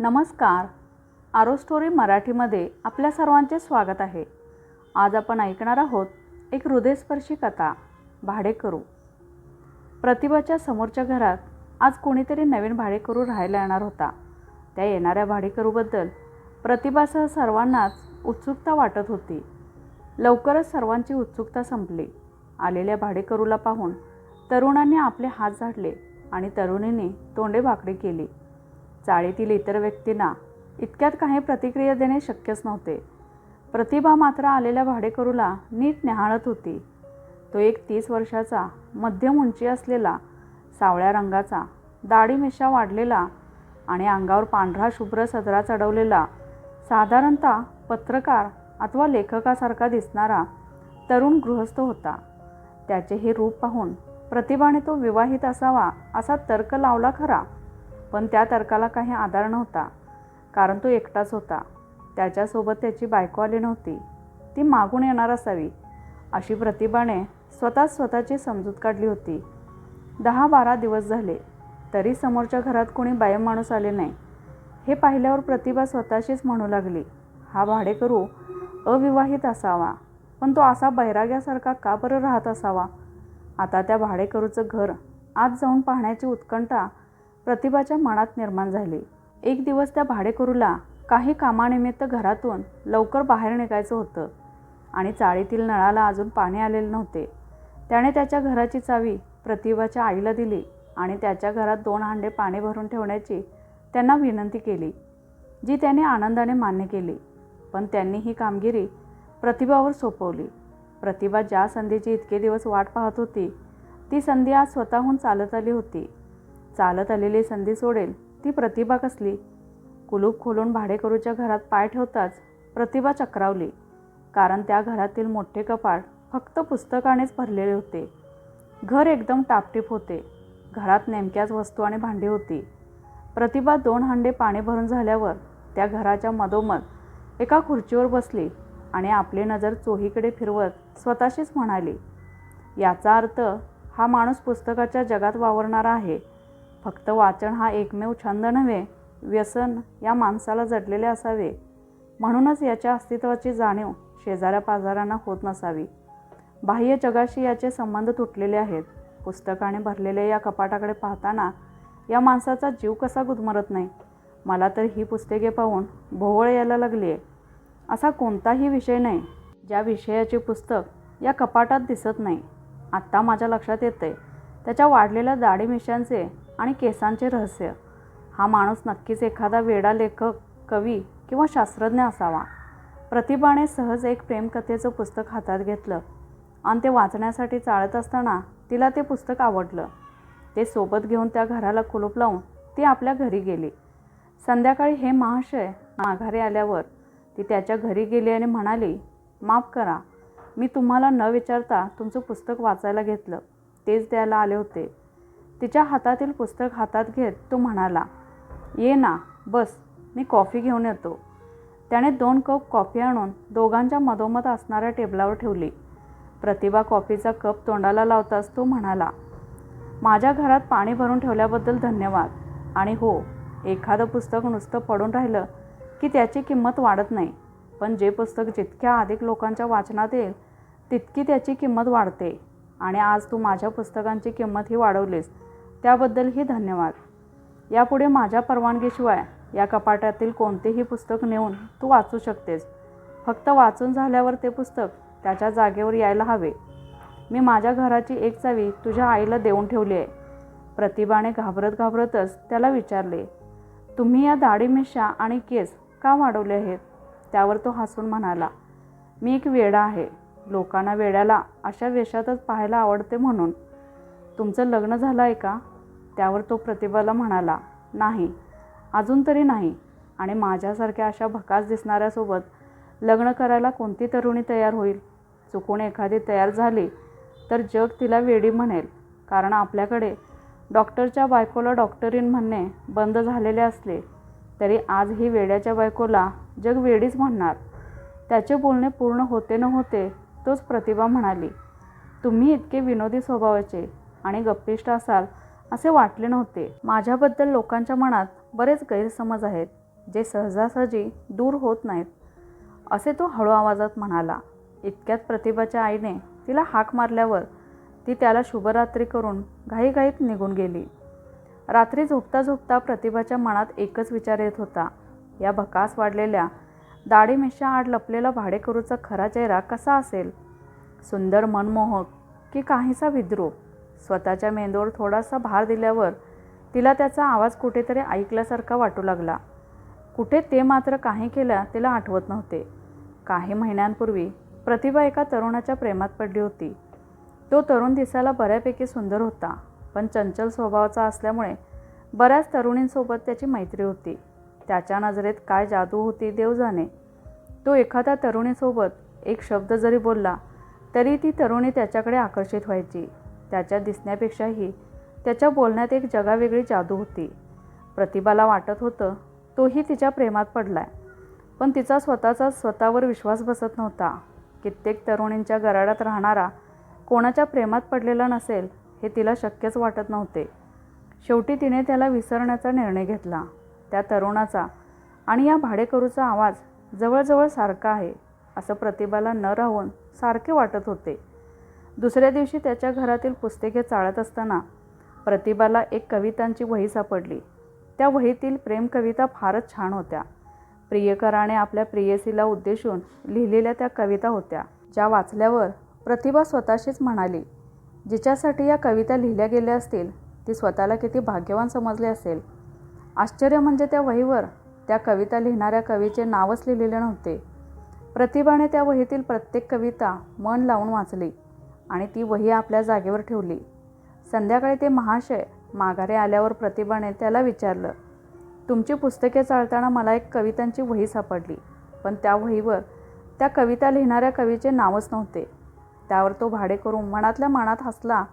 नमस्कार. आरो स्टोरी मराठीमध्ये आपल्या सर्वांचे स्वागत आहे. आज आपण ऐकणार आहोत एक हृदयस्पर्शी कथा भाडेकरू. प्रतिभाच्या समोरच्या घरात आज कोणीतरी नवीन भाडेकरू राहायला येणार होता. त्या येणाऱ्या भाडेकरूबद्दल प्रतिभासह सर्वांनाच उत्सुकता वाटत होती. लवकरच सर्वांची उत्सुकता संपली. आलेल्या भाडेकरूला पाहून तरुणांनी आपले हात झाडले आणि तरुणीने तोंडे भाकडी केली. चाळीतील इतर व्यक्तींना इतक्यात काही प्रतिक्रिया देणे शक्यच नव्हते. प्रतिभा मात्र आलेल्या भाडेकरूला नीट न्याहाळत होती. तो एक तीस वर्षाचा मध्यम उंची असलेला सावळ्या रंगाचा दाढी मिशा वाढलेला आणि अंगावर पांढरा शुभ्र सदरा चढवलेला साधारणतः पत्रकार अथवा लेखकासारखा दिसणारा तरुण गृहस्थ होता. त्याचे हे रूप पाहून प्रतिभाने तो विवाहित असावा असा तर्क लावला खरा. पण त्या तर्काला काही आधार नव्हता कारण तो एकटाच होता. त्याच्यासोबत त्याची बायको आली नव्हती. ती मागून येणार असावी अशी प्रतिभाने स्वतःच स्वतःची समजूत काढली होती. दहा बारा दिवस झाले तरी समोरच्या घरात कोणी बाय माणूस आले नाही. हे पाहिल्यावर प्रतिभा स्वतःशीच म्हणू लागली हा भाडेकरू अविवाहित असावा पण तो असा बैराग्यासारखा का बरं राहत असावा? आता त्या भाडेकरूचं घर आत जाऊन पाहण्याची उत्कंठा प्रतिभाच्या मनात निर्माण झाली. एक दिवस त्या भाडेकरूला काही कामानिमित्त घरातून लवकर बाहेर निघायचं होतं आणि चाळीतील नळाला अजून पाणी आलेले नव्हते. त्याने त्याच्या घराची चावी प्रतिभाच्या आईला दिली आणि त्याच्या घरात दोन हांडे पाणी भरून ठेवण्याची त्यांना विनंती केली जी त्याने आनंदाने मान्य केली. पण त्यांनी ही कामगिरी प्रतिभावर सोपवली. प्रतिभा ज्या संधीची इतके दिवस वाट पाहत होती ती संधी आज स्वतःहून चालत आली होती. चालत आलेली संधी सोडेल ती प्रतिभा कसली? कुलूप खोलून भाडेकरूच्या घरात पाय ठेवताच प्रतिभा चक्रावली. कारण त्या घरातील मोठे कपाट फक्त पुस्तकानेच भरलेले होते. घर एकदम टापटीप होते. घरात नेमक्याच वस्तू आणि भांडी होती. प्रतिभा दोन हांडे पाणी भरून झाल्यावर त्या घराच्या मधोमध एका खुर्चीवर बसली आणि आपली नजर चोहीकडे फिरवत स्वतःशीच म्हणाली याचा अर्थ हा माणूस पुस्तकाच्या जगात वावरणारा आहे. फक्त वाचन हा एकमेव छंद नव्हे व्यसन या माणसाला जडलेले असावे. म्हणूनच याच्या अस्तित्वाची जाणीव शेजाऱ्या पाजारांना होत नसावी. बाह्य जगाशी याचे संबंध तुटलेले आहेत. पुस्तकाने भरलेल्या या कपाटाकडे पाहताना या माणसाचा जीव कसा गुदमरत नाही? मला तर ही पुस्तके पाहून भोवळ यायला लागली आहे असा कोणताही विषय नाही ज्या विषयाचे पुस्तक या कपाटात दिसत नाही. आत्ता माझ्या लक्षात येते त्याच्या वाढलेल्या दाढी मिशांचे आणि केसांचे रहस्य. हा माणूस नक्कीच एखादा वेडा लेखक कवी किंवा शास्त्रज्ञ असावा. प्रतिभाने सहज एक प्रेमकथेचं पुस्तक हातात घेतलं आणि ते वाचण्यासाठी चाळत असताना तिला ते पुस्तक आवडलं. ते सोबत घेऊन त्या घराला कुलूप लावून ती आपल्या घरी गेली. संध्याकाळी हे महाशय माघारी आल्यावर ती त्याच्या घरी गेली आणि म्हणाली माफ करा. मी तुम्हाला न विचारता तुमचं पुस्तक वाचायला घेतलं. तेच द्यायला आले होते. तिच्या हातातील पुस्तक हातात घेत तो म्हणाला ये ना बस मी कॉफी घेऊन येतो. त्याने दोन कप कॉफी आणून दोघांच्या मधोमध असणाऱ्या टेबलावर ठेवली. प्रतिभा कॉफीचा कप तोंडाला लावताच तो म्हणाला माझ्या घरात पाणी भरून ठेवल्याबद्दल धन्यवाद. आणि हो एखादं पुस्तक नुसतं पडून राहिलं की त्याची किंमत वाढत नाही. पण जे पुस्तक जितक्या अधिक लोकांच्या वाचनात येईल तितकी त्याची किंमत वाढते. आणि आज तू माझ्या पुस्तकांची किंमतही वाढवलीस. त्याबद्दलही धन्यवाद. यापुढे माझ्या परवानगीशिवाय या कपाटातील कोणतेही पुस्तक नेऊन तू वाचू शकतेस. फक्त वाचून झाल्यावर ते पुस्तक त्याच्या जागेवर यायला हवे. मी माझ्या घराची एक चावी तुझ्या आईला देऊन ठेवली आहे. प्रतिभाने घाबरत घाबरतच त्याला विचारले तुम्ही या दाढी मिशा आणि केस का वाढवले आहेत? त्यावर तो हसून म्हणाला मी एक वेडा आहे. लोकांना वेड्याला अशा वेशातच पाहायला आवडते म्हणून. तुमचं लग्न झालं आहे का? त्यावर तो प्रतिभाला म्हणाला नाही अजून तरी नाही आणि माझ्यासारख्या अशा भकास दिसणाऱ्यासोबत लग्न करायला कोणती तरुणी तयार होईल? चुकून एखादी तयार झाली तर जग तिला वेडी म्हणेल. कारण आपल्याकडे डॉक्टरच्या बायकोला डॉक्टरीन म्हणणे बंद झालेले असले तरी आज ही वेड्याच्या बायकोला जग वेडीच म्हणणार. त्याचे बोलणे पूर्ण होते न होते तोच प्रतिभा म्हणाली तुम्ही इतके विनोदी स्वभावाचे आणि गप्पिष्ट असाल असे वाटले नव्हते. माझ्याबद्दल लोकांच्या मनात बरेच गैरसमज आहेत जे सहजासहजी दूर होत नाहीत असे तो हळू आवाजात म्हणाला. इतक्यात प्रतिभाच्या आईने तिला हाक मारल्यावर ती त्याला शुभरात्री करून घाईघाईत निघून गेली. रात्री झोपता झोपता प्रतिभाच्या मनात एकच विचार येत होता. या भकास वाढलेल्या दाढी मिशा आड लपलेला भाडेकरूचा खरा चेहरा कसा असेल? सुंदर मनमोहक की काहीसा विद्रूप? स्वतःच्या मेंदूवर थोडासा भार दिल्यावर तिला त्याचा आवाज कुठेतरी ऐकल्यासारखा वाटू लागला. कुठे ते मात्र काही केल्या तिला आठवत नव्हते. काही महिन्यांपूर्वी प्रतिभा एका तरुणाच्या प्रेमात पडली होती. तो तरुण दिसायला बऱ्यापैकी सुंदर होता पण चंचल स्वभावाचा असल्यामुळे बऱ्याच तरुणींसोबत त्याची मैत्री होती. त्याच्या नजरेत काय जादू होती देव जाणे तो एखाद्या तरुणीसोबत एक शब्द जरी बोलला तरी ती तरुणी त्याच्याकडे आकर्षित व्हायची. त्याच्या दिसण्यापेक्षाही त्याच्या बोलण्यात एक जगावेगळी जादू होती. प्रतिभाला वाटत होतं तोही तिच्या प्रेमात पडलाय. पण तिचा स्वतःचा स्वतःवर विश्वास बसत नव्हता. कित्येक तरुणींच्या गराडात राहणारा कोणाच्या प्रेमात पडलेला नसेल हे तिला शक्यच वाटत नव्हते. शेवटी तिने त्याला विसरण्याचा निर्णय घेतला. त्या तरुणाचा आणि या भाडेकरूचा आवाज जवळजवळ सारखा आहे असं प्रतिभाला न राहून सारखे वाटत होते. दुसऱ्या दिवशी त्याच्या घरातील पुस्तके चाळत असताना प्रतिभाला एक कवितांची वही सापडली. त्या वहीतील प्रेम कविता फारच छान होत्या. प्रियकराने आपल्या प्रेयसीला उद्देशून लिहिलेल्या त्या कविता होत्या ज्या वाचल्यावर प्रतिभा स्वतःशीच म्हणाली जिच्यासाठी या कविता लिहिल्या गेल्या असतील ती स्वतःला किती भाग्यवान समजले असेल. आश्चर्य म्हणजे त्या वहीवर त्या कविता लिहिणाऱ्या कवीचे नावच लिहिलेले नव्हते. प्रतिभाने त्या वहीतील प्रत्येक कविता मन लावून वाचली. आणि ती वही आपल्या जागेवर ठेवली. संध्याकाळी ते महाशय माघारे आल्यावर प्रतिभाने त्याला विचारलं तुमची पुस्तके चालताना मला एक कवितांची वही सापडली. पण त्या वहीवर त्या कविता लिहिणाऱ्या कवीचे नावच नव्हते. त्यावर तो भाडे करून मनातल्या मनात हसला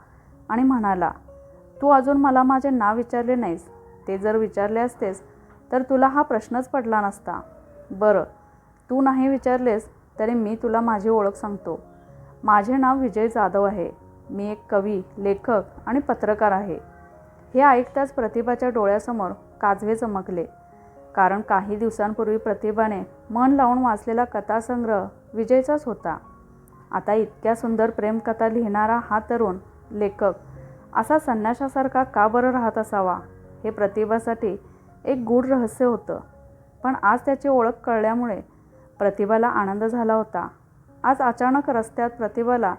आणि म्हणाला तू अजून मला माझे नाव विचारले नाहीस. ते जर विचारले असतेस तर तुला हा प्रश्नच पडला नसता. बरं तू नाही विचारलेस तरी मी तुला माझी ओळख सांगतो. माझे नाव विजय जाधव आहे. मी एक कवी लेखक आणि पत्रकार आहे. हे ऐकताच प्रतिभाच्या डोळ्यासमोर काजवे चमकले. कारण काही दिवसांपूर्वी प्रतिभाने मन लावून वाचलेला कथासंग्रह विजयचाच होता. आता इतक्या सुंदर प्रेमकथा लिहिणारा हा तरुण लेखक असा संन्याशासारखा का बरं राहत असावा? हे प्रतिभासाठी एक गूढ रहस्य होतं. पण आज त्याची ओळख कळल्यामुळे प्रतिभाला आनंद झाला होता. आज अचानक रस्त्यात प्रतिभाला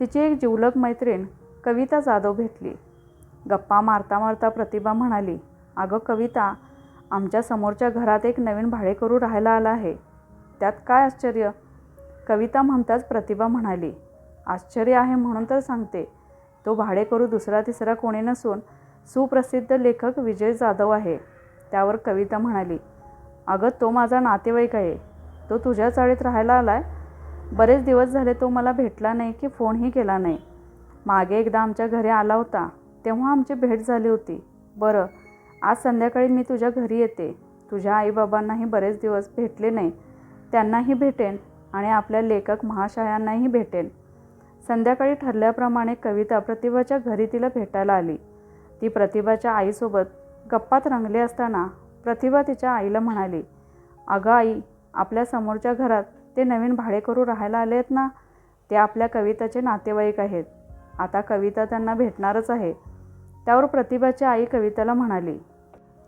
तिची एक जिवलग मैत्रीण कविता जाधव भेटली. गप्पा मारता मारता प्रतिभा म्हणाली अगं कविता आमच्या समोरच्या घरात एक नवीन भाडेकरू राहायला आला आहे. त्यात काय आश्चर्य? कविता म्हणताच प्रतिभा म्हणाली आश्चर्य आहे म्हणून तर सांगते. तो भाडेकरू दुसरा तिसरा कोणी नसून सुप्रसिद्ध लेखक विजय जाधव आहे. त्यावर कविता म्हणाली अगं तो माझा नातेवाईक आहे. तो तुझ्या चाळीत राहायला आला आहे बरेच दिवस झाले तो मला भेटला नाही की फोनही केला नाही. मागे एकदा आमच्या घरी आला होता तेव्हा आमची भेट झाली होती. बरं आज संध्याकाळी मी तुझ्या घरी येते. तुझ्या आईबाबांनाही बरेच दिवस भेटले नाही. त्यांनाही भेटेन आणि आपल्या लेखक महाशयांनाही भेटेन. संध्याकाळी ठरल्याप्रमाणे कविता प्रतिभाच्या घरी तिला भेटायला आली. ती प्रतिभाच्या आईसोबत गप्पात रंगली असताना प्रतिभा तिच्या आईला म्हणाली अगं आई आपल्या समोरच्या घरात ते नवीन भाडेकरू राहायला आले आहेत ना ते आपल्या कविताचे नातेवाईक आहेत. आता कविता त्यांना भेटणारच आहे. त्यावर प्रतिभाची आई कविताला म्हणाली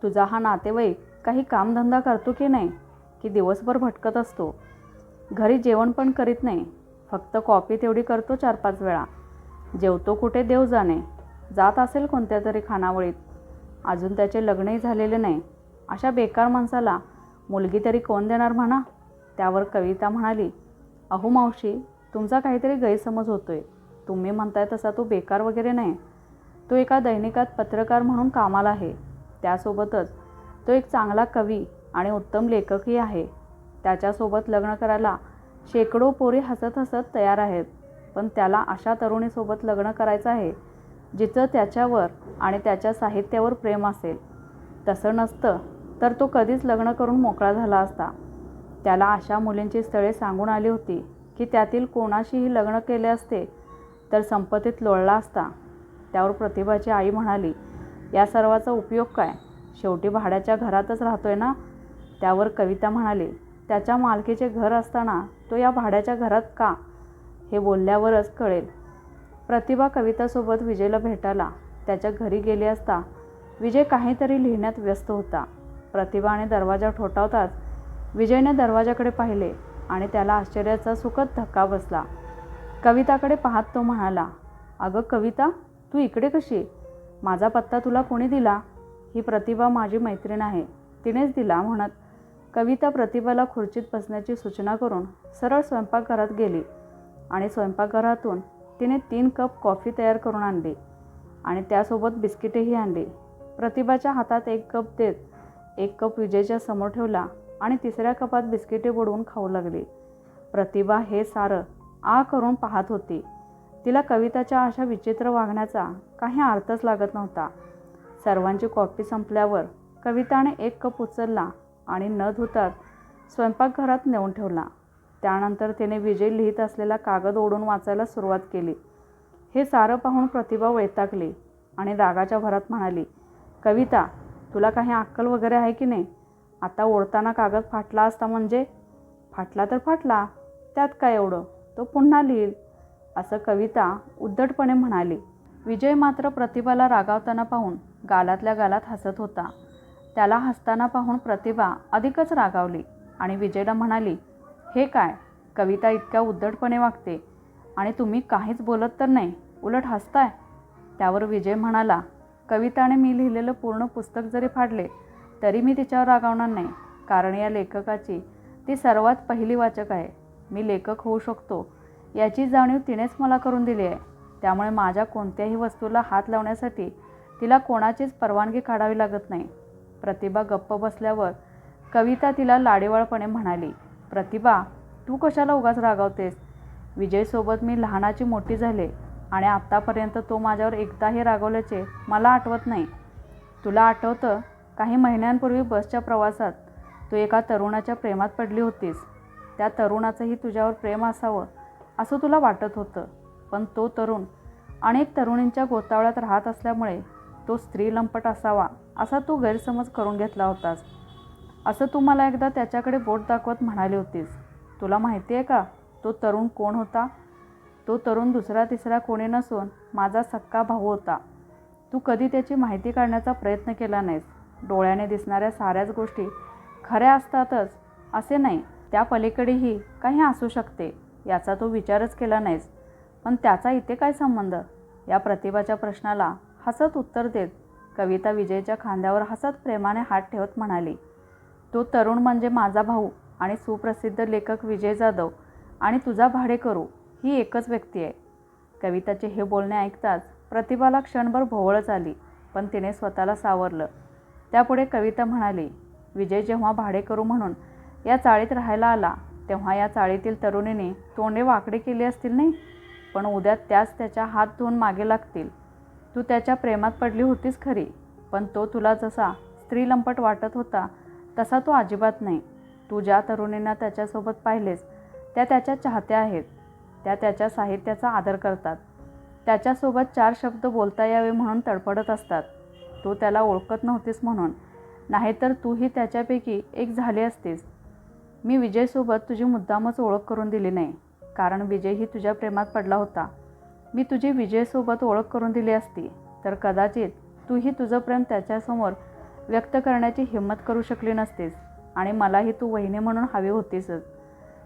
तुझा हा नातेवाईक काही कामधंदा करतो की नाही? की दिवसभर भटकत असतो? घरी जेवण पण करीत नाही. फक्त कॉपी तेवढी करतो चार पाच वेळा. जेवतो कुठे देव जाणे? जात असेल कोणत्या तरी खानावळीत. अजून त्याचे लग्नही झालेले नाही. अशा बेकार माणसाला मुलगी तरी कोण देणार म्हणा? त्यावर कविता म्हणाली अहो मावशी तुमचा काहीतरी गैरसमज होतो आहे तुम्ही म्हणताय तसा तो बेकार वगैरे नाही. तो एका दैनिकात पत्रकार म्हणून कामाला आहे. त्यासोबतच तो एक चांगला कवी आणि उत्तम लेखकही आहे. त्याच्यासोबत लग्न करायला शेकडो पोरी हसत हसत तयार आहेत. पण त्याला अशा तरुणीसोबत लग्न करायचं आहे जिचं त्याच्यावर आणि त्याच्या साहित्यावर प्रेम असेल. तसं नसतं तर तो कधीच लग्न करून मोकळा झाला असता. त्याला अशा मुलींची स्थळे सांगून आली होती की त्यातील कोणाशीही लग्न केले असते तर संपत्तीत लोळला असता. त्यावर प्रतिभाची आई म्हणाली या सर्वाचा उपयोग काय? शेवटी भाड्याच्या घरातच राहतोय ना? त्यावर कविता म्हणाली त्याच्या मालकीचे घर असताना तो या भाड्याच्या घरात का? हे बोलल्यावरच कळेल. प्रतिभा कवितासोबत विजयला भेटायला त्याच्या घरी गेली असता विजय काहीतरी लिहिण्यात व्यस्त होता. प्रतिभाने दरवाजा ठोठावताच विजयने दरवाजाकडे पाहिले आणि त्याला आश्चर्याचा सुखद धक्का बसला. कविताकडे पाहत तो म्हणाला अगं कविता तू इकडे कशी? माझा पत्ता तुला कोणी दिला? ही प्रतिभा माझी मैत्रीण आहे तिनेच दिला म्हणत कविता प्रतिभाला खुर्चीत बसण्याची सूचना करून सरळ स्वयंपाकघरात गेली आणि स्वयंपाकघरातून तिने तीन कप कॉफी तयार करून आणली आणि त्यासोबत बिस्किटेही आणली. प्रतिभाच्या हातात एक कप देत एक कप विजयच्या समोर ठेवला आणि तिसऱ्या कपात बिस्किटे बुडवून खाऊ लागली. प्रतिभा हे सारं आ करून पाहत होती. तिला कविताच्या अशा विचित्र वागण्याचा काही अर्थच लागत नव्हता. सर्वांची कॉपी संपल्यावर कविताने एक कप उचलला आणि न धुतात स्वयंपाकघरात नेऊन ठेवला. त्यानंतर तिने विजय लिहित असलेला कागद ओढून वाचायला सुरुवात केली. हे सारं पाहून प्रतिभा वैतागली आणि रागाच्या भरात म्हणाली कविता तुला काही अक्कल वगैरे आहे की नाही? आता ओढताना कागद फाटला असता म्हणजे? फाटला तर फाटला. त्यात काय एवढं? तो पुन्हा लिहील. असं कविता उद्धटपणे म्हणाली. विजय मात्र प्रतिभाला रागावताना पाहून गालातल्या गालात हसत होता. त्याला हसताना पाहून प्रतिभा अधिकच रागावली आणि विजयला म्हणाली हे काय? कविता इतक्या उद्धटपणे वागते आणि तुम्ही काहीच बोलत तर नाही? उलट हसताय? त्यावर विजय म्हणाला कविताने मी लिहिलेलं पूर्ण पुस्तक जरी फाडले तरी मी तिच्यावर रागावणार नाही. कारण या लेखकाची ती सर्वात पहिली वाचक आहे. मी लेखक होऊ शकतो. याची जाणीव तिनेच मला करून दिली आहे. त्यामुळे माझ्या कोणत्याही वस्तूला हात लावण्यासाठी तिला कोणाचीच परवानगी काढावी लागत नाही. प्रतिभा गप्प बसल्यावर कविता तिला लाडेवाळपणे म्हणाली प्रतिभा तू कशाला उगाच रागावतेस? विजयसोबत मी लहानाची मोठी झाले आणि आत्तापर्यंत तो माझ्यावर एकदाही रागवल्याचे मला आठवत नाही. तुला आठवतं काही महिन्यांपूर्वी बसच्या प्रवासात तू एका तरुणाच्या प्रेमात पडली होतीस. त्या तरुणाचंही तुझ्यावर प्रेम असावं असं तुला वाटत होतं. पण तो तरुण अनेक तरुणींच्या गोतावळ्यात राहत असल्यामुळे तो स्त्री लंपट असावा असा तू गैरसमज करून घेतला होतास. असं तू मला एकदा त्याच्याकडे बोट दाखवत म्हणाली होतीस. तुला माहिती आहे का? तो तरुण कोण होता? तो तरुण दुसरा तिसरा कोणी नसून माझा सक्का भाऊ होता. तू कधी त्याची माहिती काढण्याचा प्रयत्न केला नाहीस. डोळ्याने दिसणाऱ्या साऱ्याच गोष्टी खऱ्या असतातच असे नाही त्या पलीकडेही काही असू शकते याचा तो विचारच केला नाहीस. पण त्याचा इथे काय संबंध? या प्रतिभाच्या प्रश्नाला हसत उत्तर देत कविता विजयच्या खांद्यावर हसत प्रेमाने हात ठेवत म्हणाली तो तरुण म्हणजे माझा भाऊ आणि सुप्रसिद्ध लेखक विजय जाधव आणि तुझा भाडे करू ही एकच व्यक्ती आहे. कविताचे हे बोलणे ऐकताच प्रतिभाला क्षणभर भोवळच आली पण तिने स्वतःला सावरलं त्यापुढे कविता म्हणाली विजय जेव्हा भाडेकरू म्हणून या चाळीत राहायला आला तेव्हा या चाळीतील तरुणीने तोंडे वाकडे केली असतील नाही? पण उद्या त्याच त्याच्या हात धुवून मागे लागतील. तू त्याच्या प्रेमात पडली होतीस खरी पण तो तुला जसा स्त्री लंपट वाटत होता तसा तो अजिबात नाही. तू ज्या तरुणींना त्याच्यासोबत पाहिलेस त्या त्याच्या चाहत्या आहेत. त्या त्याच्या साहित्याचा आदर करतात. त्याच्यासोबत चार शब्द बोलता यावे म्हणून तडफडत असतात. तू त्याला ओळखत नव्हतीस म्हणून. नाहीतर तूही त्याच्यापैकी एक झाली असतीस. मी विजयसोबत तुझी मुद्दामच ओळख करून दिली नाही. कारण विजयही तुझ्या प्रेमात पडला होता. मी तुझी विजयसोबत ओळख करून दिली असती. तर कदाचित तूही तुझं प्रेम त्याच्यासमोर व्यक्त करण्याची हिंमत करू शकली नसतीस आणि मलाही तू वहिनी म्हणून हवी होतीसच.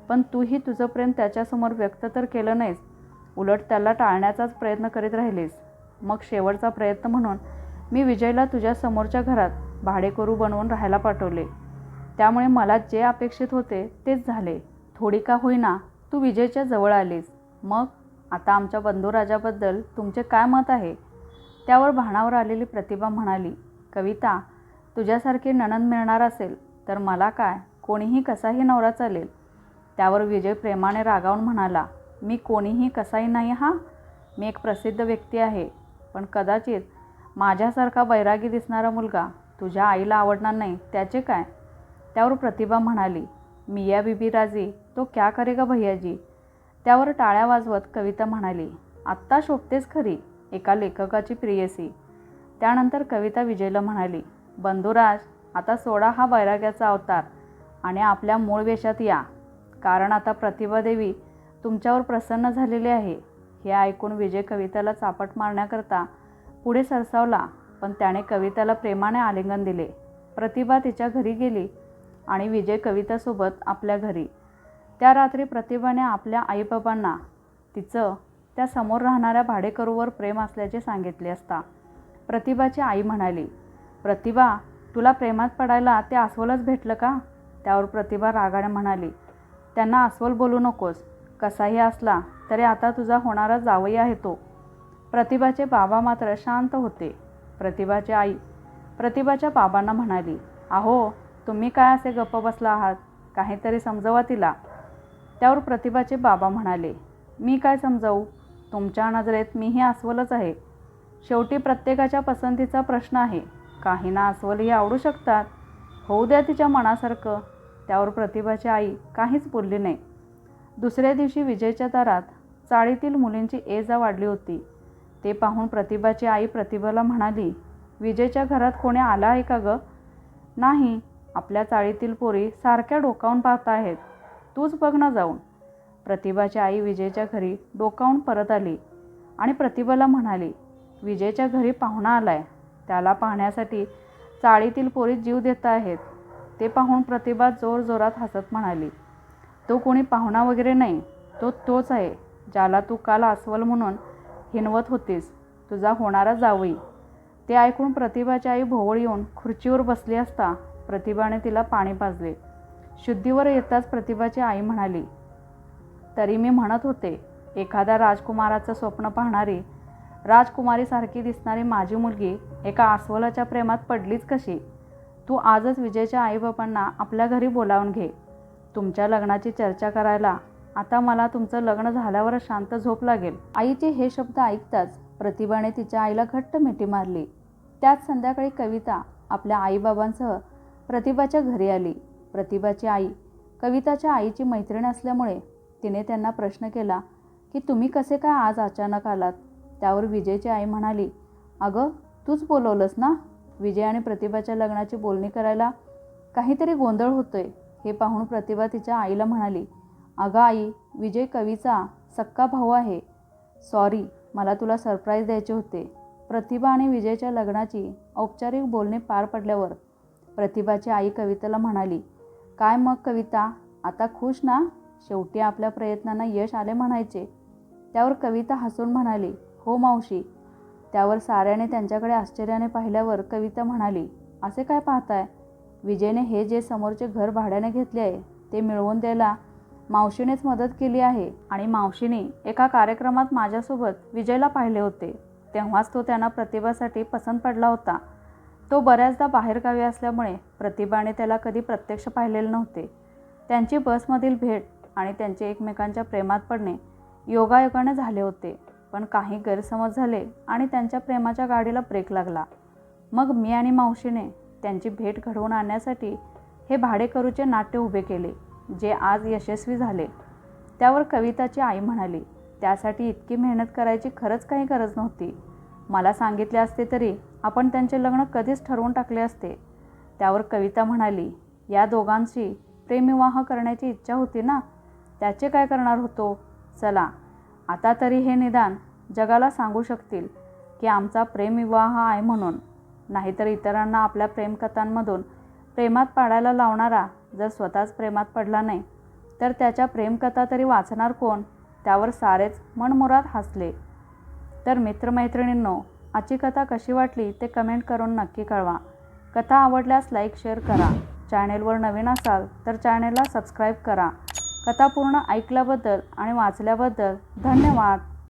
पण तूही तुझं प्रेम त्याच्यासमोर व्यक्त तर केलं नाहीस. उलट त्याला टाळण्याचाच प्रयत्न करीत राहिलीस. मग शेवटचा प्रयत्न म्हणून मी विजयला तुझ्या समोरच्या घरात भाडेकरू बनवून राहायला पाठवले. त्यामुळे मला जे अपेक्षित होते तेच झाले. थोडी का होईना तू विजयच्या जवळ आलीस. मग? आता आमच्या बंधुराजाबद्दल तुमचे काय मत आहे? त्यावर भाणावर आलेली प्रतिभा म्हणाली कविता तुझ्यासारखी नणंद मिळणार असेल तर मला काय? कोणीही कसाही नवरा चालेल. त्यावर विजय प्रेमाने रागावून म्हणाला मी कोणीही कसाही नाही हा? मी एक प्रसिद्ध व्यक्ती आहे. पण कदाचित माझ्यासारखा बैरागी दिसणारा मुलगा तुझ्या आईला आवडणार नाही त्याचे काय? त्यावर प्रतिभा म्हणाली मिया बिबी राजी तो क्या करेगा भैयाजी? त्यावर टाळ्या वाजवत कविता म्हणाली आत्ता शोभतेच खरी एका लेखकाची प्रियसी. त्यानंतर कविता विजयला म्हणाली बंधुराज आता सोडा हा बैराग्याचा अवतार आणि आपल्या मूळ वेशात या. कारण आता प्रतिभा देवी तुमच्यावर प्रसन्न झालेली आहे. हे ऐकून विजय कविताला चापट मारण्याकरता पुढे सरसावला पण त्याने कविताला प्रेमाने आलिंगन दिले. प्रतिभा तिच्या घरी गेली आणि विजय कवितासोबत आपल्या घरी. त्या रात्री प्रतिभाने आपल्या आईबाबांना तिचं त्या समोर राहणाऱ्या भाडेकरूवर प्रेम असल्याचे सांगितले असता प्रतिभाची आई म्हणाली प्रतिभा तुला प्रेमात पडायला ते अस्वलच भेटलं का? त्यावर प्रतिभा रागाने म्हणाली त्यांना अस्वल बोलू नकोस. कसाही असला तरी आता तुझा होणारा जावई आहे तो. प्रतिभाचे बाबा मात्र शांत होते. प्रतिभाची आई प्रतिभाच्या बाबांना म्हणाली अहो तुम्ही काय असे गप्प बसला आहात? काहीतरी समजवा तिला. त्यावर प्रतिभाचे बाबा म्हणाले मी काय समजावू? तुमच्या नजरेत मीही अस्वलच आहे. शेवटी प्रत्येकाच्या पसंतीचा प्रश्न आहे. काहींना अस्वलही आवडू शकतात. होऊ द्या तिच्या मनासारखं. त्यावर प्रतिभाची आई काहीच बोलली नाही. दुसऱ्या दिवशी विजयच्या दारात चाळीतील मुलींची ए जा वाढली होती. ते पाहून प्रतिभाची आई प्रतिभाला म्हणाली विजयच्या घरात कोणी आला आहे का गं? नाही आपल्या चाळीतील पोरी सारख्या डोकावून पाहत आहेत. तूच बघ ना जाऊन. प्रतिभाची आई विजयच्या घरी डोकावून परत आली आणि प्रतिभाला म्हणाली विजयच्या घरी पाहुणा आलाय. त्याला पाहण्यासाठी चाळीतील पोरी जीव देत आहेत. ते पाहून प्रतिभा जोरजोरात हसत म्हणाली तो कोणी पाहुणा वगैरे नाही. तो तोच आहे ज्याला तू काल अस्वल म्हणून हिनवत होतीस. तुझा होणारा जावई. ते ऐकून प्रतिभाची आई भोवळ येऊन खुर्चीवर बसली असता प्रतिभाने तिला पाणी पाजले. शुद्धीवर येताच प्रतिभाची आई म्हणाली तरी मी म्हणत होते एखाद्या राजकुमाराचं स्वप्न पाहणारी राजकुमारीसारखी दिसणारी माझी मुलगी एका अस्वलाच्या प्रेमात पडलीच कशी? तू आजच विजयच्या आईबापांना आपल्या घरी बोलावून घे. तुमच्या लग्नाची चर्चा करायला आता मला तुमचं लग्न झाल्यावर शांत झोप लागेल. आईचे हे शब्द ऐकताच प्रतिभाने तिच्या आईला घट्ट मिठी मारली. त्याच संध्याकाळी कविता आपल्या आईबाबांसह प्रतिभाच्या घरी आली. प्रतिभाची आई कविताच्या आईची मैत्रीण असल्यामुळे तिने त्यांना प्रश्न केला की तुम्ही कसे काय आज अचानक आलात? त्यावर विजयची आई म्हणाली अगं तूच बोलवलंस ना? विजय आणि प्रतिभाच्या लग्नाची बोलणी करायला काहीतरी गोंधळ होतोय हे पाहून प्रतिभा तिच्या आईला म्हणाली अगं आई विजय कवीचा सक्का भाऊ आहे. सॉरी मला तुला सरप्राईज द्यायचे होते. प्रतिभा आणि विजयच्या लग्नाची औपचारिक बोलणे पार पडल्यावर प्रतिभाची आई कवितेला म्हणाली काय मग कविता आता खुश ना? शेवटी आपल्या प्रयत्नांना यश आले म्हणायचे. त्यावर कविता हसून म्हणाली हो मावशी. त्यावर साऱ्याने त्यांच्याकडे आश्चर्याने पाहिल्यावर कविता म्हणाली असे काय पाहताय? विजयने हे जे समोरचे घर भाड्याने घेतले आहे ते मिळवून द्यायला मावशीनेच मदत केली आहे आणि मावशीने एका कार्यक्रमात माझ्यासोबत विजयला पाहिले होते. तेव्हाच तो त्यांना प्रतिभासाठी पसंत पडला होता. तो बऱ्याचदा बाहेरगावी असल्यामुळे प्रतिभाने त्याला कधी प्रत्यक्ष पाहिलेले नव्हते. त्यांची बसमधील भेट आणि त्यांचे एकमेकांच्या प्रेमात पडणे योगायोगाने झाले होते. पण काही गैरसमज झाले आणि त्यांच्या प्रेमाच्या गाडीला ब्रेक लागला. मग मी आणि मावशीने त्यांची भेट घडवून आणण्यासाठी हे भाडेकरूचे नाट्य उभे केले. जे आज यशस्वी झाले त्यावर कविताची आई म्हणाली त्यासाठी इतकी मेहनत करायची खरंच काही गरज नव्हती. मला सांगितले असते तरी आपण त्यांचे लग्न कधीच ठरवून टाकले असते. त्यावर कविता म्हणाली या दोघांशी प्रेमविवाह करण्याची इच्छा होती ना? त्याचे काय करणार होतो? चला आता तरी हे निदान जगाला सांगू शकतील की आमचा प्रेमविवाह आहे म्हणून. नाहीतर इतरांना आपल्या प्रेमकथांमधून प्रेमात पाडायला लावणारा जर स्वतःच प्रेमात पडला नाही तर त्याच्या प्रेमकथा तरी वाचणार कोण? त्यावर सारेच मनमुरात हसले. तर मित्रमैत्रिणींनो आजची कथा कशी वाटली ते कमेंट करून नक्की कळवा. कथा आवडल्यास लाईक शेअर करा. चॅनेलवर नवीन असाल तर चॅनेलला सबस्क्राईब करा. कथा पूर्ण ऐकल्याबद्दल आणि वाचल्याबद्दल धन्यवाद.